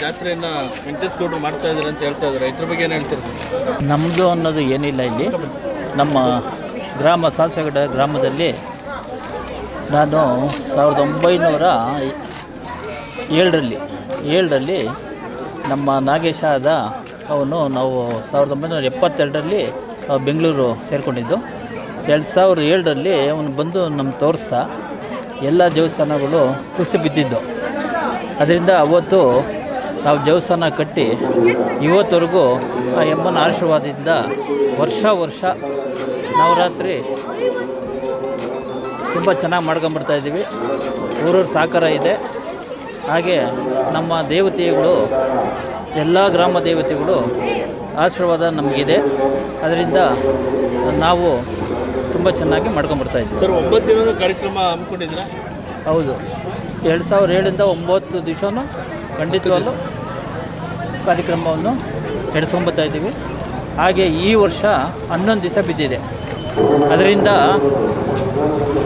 ಜಾತ್ರೆಯನ್ನ ವೆಂಕಟೇಶ್ಗೌಡರು ಮಾಡ್ತಾ ಇದ್ದಾರೆ ಅಂತ ಹೇಳ್ತಾ ಇದ್ದಾರೆ. ಇದ್ರ ಬಗ್ಗೆ ಏನು ಹೇಳ್ತೀರಿ? ನಮ್ಮದು ಅನ್ನೋದು ಏನಿಲ್ಲ ಇಲ್ಲಿ. ನಮ್ಮ ಗ್ರಾಮ ಸಾಸಗಡ ಗ್ರಾಮದಲ್ಲಿ ನಾನು ಸಾವಿರದ ಒಂಬೈನೂರ ಏಳರಲ್ಲಿ ಏಳರಲ್ಲಿ ನಮ್ಮ ನಾಗೇಶ ಆದ ಅವನು ನಾವು ಸಾವಿರದ ಒಂಬೈನೂರ ಎಪ್ಪತ್ತೆರಡರಲ್ಲಿ ಬೆಂಗಳೂರು ಸೇರಿಕೊಂಡಿದ್ದು. ಎರಡು ಸಾವಿರದ ಏಳರಲ್ಲಿ ಅವನು ಬಂದು ನಮ್ಮ ತೋರಿಸ್ತಾ ಎಲ್ಲ ದೇವಸ್ಥಾನಗಳು ಕುಸ್ತಿ ಬಿದ್ದಿದ್ದು. ಅದರಿಂದ ಅವತ್ತು ನಾವು ದೇವಸ್ಥಾನ ಕಟ್ಟಿ ಇವತ್ತವರೆಗೂ ಆ ಯಮ್ಮನ ಆಶೀರ್ವಾದದಿಂದ ವರ್ಷ ವರ್ಷ ನವರಾತ್ರಿ ತುಂಬ ಚೆನ್ನಾಗಿ ಮಾಡ್ಕೊಂಬರ್ತಾ ಇದ್ದೀವಿ. ಊರೂರು ಸಾಕಾರ ಇದೆ. ಹಾಗೆ ನಮ್ಮ ದೇವತೆಗಳು ಎಲ್ಲ ಗ್ರಾಮ ದೇವತೆಗಳು ಆಶೀರ್ವಾದ ನಮಗಿದೆ. ಅದರಿಂದ ನಾವು ತುಂಬ ಚೆನ್ನಾಗಿ ಮಾಡ್ಕೊಂಬರ್ತಾ ಇದ್ದೀವಿ. ಸರ್ ಒಂಬತ್ತು ದಿನದ ಕಾರ್ಯಕ್ರಮ ಹಮ್ಮಿಕೊಂಡಿದ್ದೀರಾ? ಹೌದು. ಎರಡು ಸಾವಿರ ಏಳರಿಂದ ಒಂಬತ್ತು ದಿವಸನೂ ಖಂಡಿತವಾಗ್ಲೂ ಕಾರ್ಯಕ್ರಮವನ್ನು ನಡೆಸ್ಕೊಂಬತ್ತಾ ಇದ್ದೀವಿ. ಹಾಗೆ ಈ ವರ್ಷ ಹನ್ನೊಂದು ದಿವಸ ಬಿದ್ದಿದೆ. ಅದರಿಂದ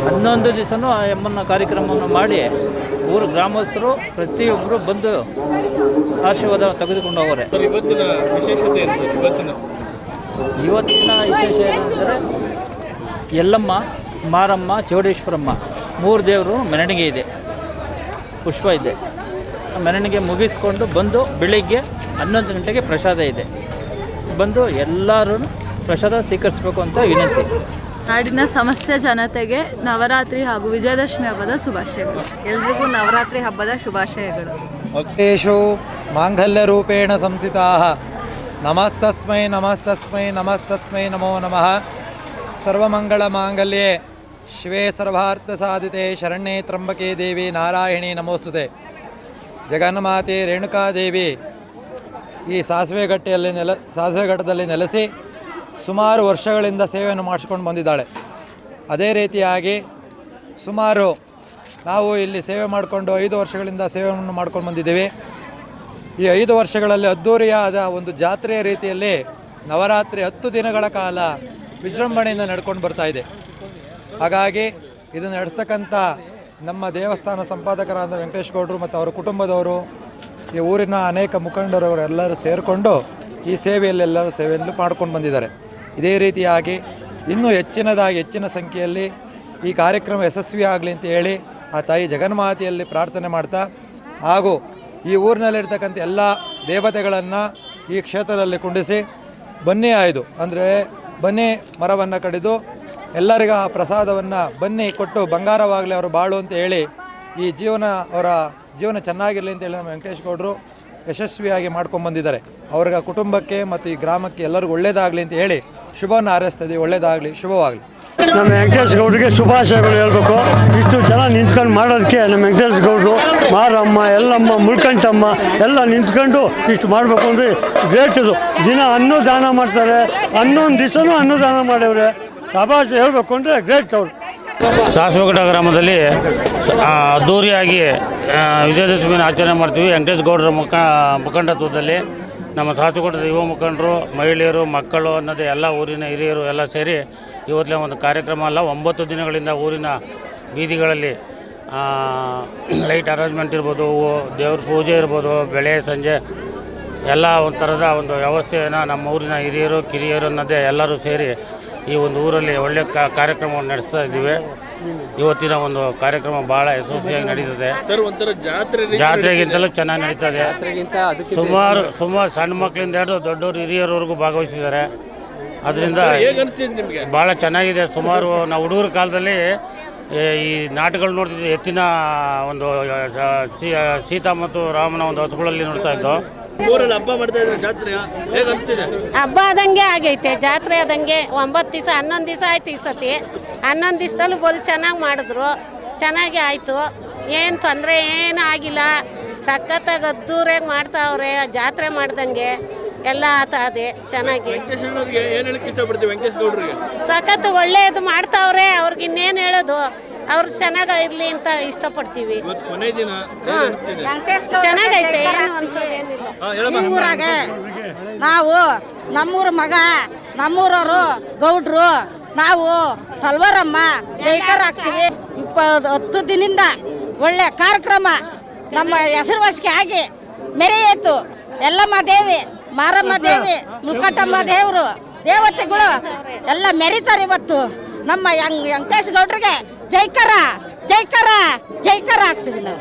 ಹನ್ನೊಂದು ದಿವಸನೂ ಆ ಎಮ್ಮನ್ನ ಕಾರ್ಯಕ್ರಮವನ್ನು ಮಾಡಿ ಊರು ಗ್ರಾಮಸ್ಥರು ಪ್ರತಿಯೊಬ್ಬರು ಬಂದು ಆಶೀರ್ವಾದ ತೆಗೆದುಕೊಂಡು ಹೋಗೋರೆ. ಇವತ್ತಿನ ವಿಶೇಷತೆ ಇವತ್ತಿನ ಇವತ್ತಿನ ವಿಶೇಷ ಏನಂದರೆ ಯಲ್ಲಮ್ಮ ಮಾರಮ್ಮ ಚೌಡೇಶ್ವರಮ್ಮ ಮೂರು ದೇವರು ಮೆರವಣಿಗೆ ಇದೆ. ಪುಷ್ಪ ಇದೆ. ಮೆರವಣಿಗೆ ಮುಗಿಸ್ಕೊಂಡು ಬಂದು ಬೆಳಿಗ್ಗೆ ಹನ್ನೊಂದು ಗಂಟೆಗೆ ಪ್ರಸಾದ ಇದೆ. ಬಂದು ಎಲ್ಲರೂ ಪ್ರಸಾದ ಸ್ವೀಕರಿಸಬೇಕು ಅಂತ ವಿನಂತಿ. ನಾಡಿನ ಸಮಸ್ತ ಜನತೆಗೆ ನವರಾತ್ರಿ ಹಾಗೂ ವಿಜಯದಶಮಿ ಹಬ್ಬದ ಶುಭಾಶಯಗಳು. ಎಲ್ರಿಗೂ ನವರಾತ್ರಿ ಹಬ್ಬದ ಶುಭಾಶಯಗಳು. ಭಕ್ತೇಶು ಮಾಂಗಲ್ಯ ರೂಪೇಣ ಸಂಸ್ಥಿತ ನಮಸ್ತಸ್ಮೈ ನಮಸ್ತಸ್ಮೈ ನಮಸ್ತಸ್ಮೈ ನಮೋ ನಮಃ. ಸರ್ವಮಂಗಳ ಮಾಂಗಲ್ಯೇ. ಶಿವೇ ಸರ್ವಾರ್ಥಸಾಧಿತೆ ಶರಣ್ಯೇ ತ್ರಂಬಕೆ ದೇವಿ ನಾರಾಯಣಿ ನಮೋಸ್ತುತೆ. ಜಗನ್ಮಾತೆ ರೇಣುಕಾದೇವಿ ಈ ಸಾಸಿವೆಗಟ್ಟೆಯಲ್ಲಿ ನೆಲ ಸಾಸಿವೆಘಟ್ಟದಲ್ಲಿ ನೆಲೆಸಿ ಸುಮಾರು ವರ್ಷಗಳಿಂದ ಸೇವೆಯನ್ನು ಮಾಡಿಸ್ಕೊಂಡು ಬಂದಿದ್ದಾಳೆ. ಅದೇ ರೀತಿಯಾಗಿ ಸುಮಾರು ನಾವು ಇಲ್ಲಿ ಸೇವೆ ಮಾಡಿಕೊಂಡು ಐದು ವರ್ಷಗಳಿಂದ ಸೇವೆಯನ್ನು ಮಾಡ್ಕೊಂಡು ಬಂದಿದ್ದೀವಿ. ಈ ಐದು ವರ್ಷಗಳಲ್ಲಿ ಅದ್ಧೂರಿಯಾದ ಒಂದು ಜಾತ್ರೆಯ ರೀತಿಯಲ್ಲಿ ನವರಾತ್ರಿ ಹತ್ತು ದಿನಗಳ ಕಾಲ ವಿಜೃಂಭಣೆಯಿಂದ ನಡ್ಕೊಂಡು ಇದೆ. ಹಾಗಾಗಿ ಇದನ್ನು ನಡೆಸ್ತಕ್ಕಂಥ ನಮ್ಮ ದೇವಸ್ಥಾನ ಸಂಪಾದಕರಾದ ವೆಂಕಟೇಶ್ ಗೌಡರು ಮತ್ತು ಅವರ ಕುಟುಂಬದವರು, ಈ ಊರಿನ ಅನೇಕ ಮುಖಂಡರವರು ಎಲ್ಲರೂ ಸೇರಿಕೊಂಡು ಈ ಸೇವೆಯಲ್ಲಿ ಎಲ್ಲರೂ ಸೇವೆಯನ್ನು ಮಾಡ್ಕೊಂಡು ಬಂದಿದ್ದಾರೆ. ಇದೇ ರೀತಿಯಾಗಿ ಇನ್ನೂ ಹೆಚ್ಚಿನದಾಗಿ ಹೆಚ್ಚಿನ ಸಂಖ್ಯೆಯಲ್ಲಿ ಈ ಕಾರ್ಯಕ್ರಮ ಯಶಸ್ವಿ ಆಗಲಿ ಅಂತ ಹೇಳಿ ಆ ತಾಯಿ ಜಗನ್ಮಾತೆಯಲ್ಲಿ ಪ್ರಾರ್ಥನೆ ಮಾಡ್ತಾ ಹಾಗೂ ಈ ಊರಿನಲ್ಲಿರ್ತಕ್ಕಂಥ ಎಲ್ಲ ದೇವತೆಗಳನ್ನು ಈ ಕ್ಷೇತ್ರದಲ್ಲಿ ಕುಂಡಿಸಿ ಬನ್ನಿ ಆಯ್ದು. ಅಂದರೆ ಬನ್ನಿ ಮರವನ್ನು ಕಡಿದು ಎಲ್ಲರಿಗೂ ಆ ಪ್ರಸಾದವನ್ನು ಬನ್ನಿ ಕೊಟ್ಟು ಬಂಗಾರವಾಗಲಿ ಅವರು ಬಾಳು ಅಂತ ಹೇಳಿ ಈ ಜೀವನ ಅವರ ಜೀವನ ಚೆನ್ನಾಗಿರಲಿ ಅಂತೇಳಿ ನಮ್ಮ ವೆಂಕಟೇಶ್ ಗೌಡರು ಯಶಸ್ವಿಯಾಗಿ ಮಾಡ್ಕೊಂಡು ಬಂದಿದ್ದಾರೆ. ಅವ್ರಿಗೆ ಕುಟುಂಬಕ್ಕೆ ಮತ್ತು ಈ ಗ್ರಾಮಕ್ಕೆ ಎಲ್ಲರಿಗೂ ಒಳ್ಳೇದಾಗಲಿ ಅಂತ ಹೇಳಿ ಶುಭವನ್ನು ಹಾರೈಸ್ತಾ ಇದ್ದೀವಿ ಒಳ್ಳೆಯದಾಗಲಿ ಶುಭವಾಗಲಿ. ನಮ್ಮ ವೆಂಕಟೇಶ್ ಗೌಡ್ರಿಗೆ ಶುಭಾಶಯಗಳು ಹೇಳಬೇಕು. ಇಷ್ಟು ಜನ ನಿಂತ್ಕೊಂಡು ಮಾಡೋದಕ್ಕೆ ನಮ್ಮ ವೆಂಕಟೇಶ್ ಗೌಡ್ರು, ಮಾರಮ್ಮ, ಎಲ್ಲಮ್ಮ ಮುಳ್ಕಂಚಮ್ಮ ಎಲ್ಲ ನಿಂತ್ಕೊಂಡು ಇಷ್ಟು ಮಾಡಬೇಕು ಅಂದರೆ ಗ್ರೇಟ್ ಇದು. ದಿನ ಅನ್ನದಾನ ಮಾಡ್ತಾರೆ ಹನ್ನೊಂದು ದಿವಸನೂ ಅನ್ನದಾನ ಮಾಡವ್ರೆ. ಶಬಾಷ್ ಹೇಳ್ಬೇಕು ಅಂದರೆ ಗ್ರೇಟ್ ಅವರು. ಸಾಸವಗಡ ಗ್ರಾಮದಲ್ಲಿ ಅದ್ದೂರಿಯಾಗಿ ವಿಜಯದಶಮಿಯನ್ನು ಆಚರಣೆ ಮಾಡ್ತೀವಿ. ವೆಂಕಟೇಶ್ ಗೌಡರ ಮುಖ, ಮುಖಂಡತ್ವದಲ್ಲಿ ನಮ್ಮ ಸಾಸವಗಡದ ಯುವ ಮುಖಂಡರು, ಮಹಿಳೆಯರು, ಮಕ್ಕಳು ಅನ್ನೋದೇ ಎಲ್ಲ ಊರಿನ ಹಿರಿಯರು ಎಲ್ಲ ಸೇರಿ ಇವತ್ತಿನ ಒಂದು ಕಾರ್ಯಕ್ರಮ ಅಲ್ಲ, ಒಂಬತ್ತು ದಿನಗಳಿಂದ ಊರಿನ ಬೀದಿಗಳಲ್ಲಿ ಲೈಟ್ ಅರೇಂಜ್ಮೆಂಟ್ ಇರ್ಬೋದು ದೇವ್ರ ಪೂಜೆ ಇರ್ಬೋದು, ಬೆಳೆ, ಸಂಜೆ, ಎಲ್ಲ ಒಂಥರದ ಒಂದು ವ್ಯವಸ್ಥೆಯನ್ನು ನಮ್ಮ ಊರಿನ ಹಿರಿಯರು, ಕಿರಿಯರು ಅನ್ನೋದೇ ಎಲ್ಲರೂ ಸೇರಿ ಈ ಒಂದು ಊರಲ್ಲಿ ಒಳ್ಳೆ ಕಾ- ಕಾರ್ಯಕ್ರಮವನ್ನು ನಡೆಸ್ತಾ ಇದ್ದೀವಿ. ಇವತ್ತಿನ ಒಂದು ಕಾರ್ಯಕ್ರಮ ಬಹಳ ಯಶಸ್ವಿಯಾಗಿ ನಡೀತದೆ. ಜಾತ್ರೆಗಿಂತಲೂ ಚೆನ್ನಾಗಿ ನಡೀತದೆ. ಸುಮಾರು ಸುಮಾರು ಸಣ್ಣ ಮಕ್ಕಳಿಂದ ಹಿಡಿದು ದೊಡ್ಡವರು ಹಿರಿಯರವರೆಗೂ ಭಾಗವಹಿಸಿದ್ದಾರೆ. ಅದರಿಂದ ಹೇಗೆ ಅನಿಸ್ತಿದೆ ನಿಮಗೆ? ಭಾಳ ಚೆನ್ನಾಗಿದೆ. ಸುಮಾರು ನಾವು ಹುಡುಗರ ಕಾಲದಲ್ಲಿ ಈ ನಾಟಕಗಳು ನೋಡ್ತಿದ್ವಿ. ಎತ್ತಿನ ಒಂದು ಸೀತಾ ಮತ್ತು ರಾಮನ ಒಂದು ಹಸುಗಳಲ್ಲಿ ನೋಡ್ತಾ ಇದ್ದೋ. ಊರಲ್ಲಿ ಹಬ್ಬ ಮಾಡ್ತಾ ಇದ್ರೆ ಜಾತ್ರೆ ಹೇಗೆ ಅನಿಸ್ತಿದೆ? ಹಬ್ಬ ಆದಂಗೆ ಆಗೈತೆ. ಜಾತ್ರೆ ಆದಂಗೆ ಒಂಬತ್ತು ದಿವಸ ಹನ್ನೊಂದು ದಿವಸ ಆಯ್ತು ಈ ಸತಿ. ಹನ್ನೊಂದು ದಿವಸದಲ್ಲೂ ಬಲ್ ಚೆನ್ನಾಗಿ ಮಾಡಿದ್ರು. ಚೆನ್ನಾಗಿ ಆಯಿತು. ಏನು ತೊಂದರೆ ಏನು ಆಗಿಲ್ಲ. ಸಖತ್ತಾಗಿ ಅದ್ದೂರಿಯಾಗಿ ಮಾಡ್ತಾವ್ರೆ ಜಾತ್ರೆ ಮಾಡ್ದಂಗೆ. ಎಲ್ಲ ಆತ ಅದೇ ಚೆನ್ನಾಗಿ. ಸಖತ್ ಏನು ಹೇಳಕ್ಕೆ ಇಷ್ಟಪಡ್ತೀವಿ ವೆಂಕಟೇಶ್ ಗೌಡ್ರಿಗೆ? ಸಖತ್ತು ಒಳ್ಳೇದು ಮಾಡ್ತಾವ್ರೆ ಅವ್ರಿಗೆ ಇನ್ನೇನು ಹೇಳೋದು? ಅವ್ರು ಚೆನ್ನಾಗಿರ್ಲಿ ಅಂತ ಇಷ್ಟಪಡ್ತೀವಿ. ಇವತ್ತು ಕೊನೆ ದಿನ ಹೇಗೆ ಅನಿಸ್ತಿದೆ? ಚೆನ್ನಾಗೈತೆ ಏನು ಅನ್ಸೋದೇನಿಲ್ಲ ಹಾಂ ಹೇಳಮ್ಮ. ಊರಾಗ ನಾವು ನಮ್ಮೂರ ಮಗ ನಮ್ಮೂರವರು ಗೌಡ್ರು ನಾವು ತಲ್ವಾರಮ್ಮ ಜೈಕರ್ ಹಾಕ್ತೀವಿ ಇಪ್ಪ ಹತ್ತು ದಿನದಿಂದ ಒಳ್ಳೆ ಕಾರ್ಯಕ್ರಮ ನಮ್ಮ ಹೆಸರುವಾಸಿಗೆ ಆಗಿ ಮೆರೆಯಿತು. ಎಲ್ಲಮ್ಮ ದೇವಿ ಮಾರಮ್ಮ ದೇವಿ ಮುಕಟಮ್ಮ ದೇವರು ದೇವತೆಗಳು ಎಲ್ಲ ಮೆರಿತಾರೆ ಇವತ್ತು. ನಮ್ಮ ಯಂಗ್ ವೆಂಕಟೇಶ್ ಗೌಡ್ರಿಗೆ ಜೈಕರ ಜೈಕರ ಜೈಕರ ಆಗ್ತೀವಿ ನಾವು.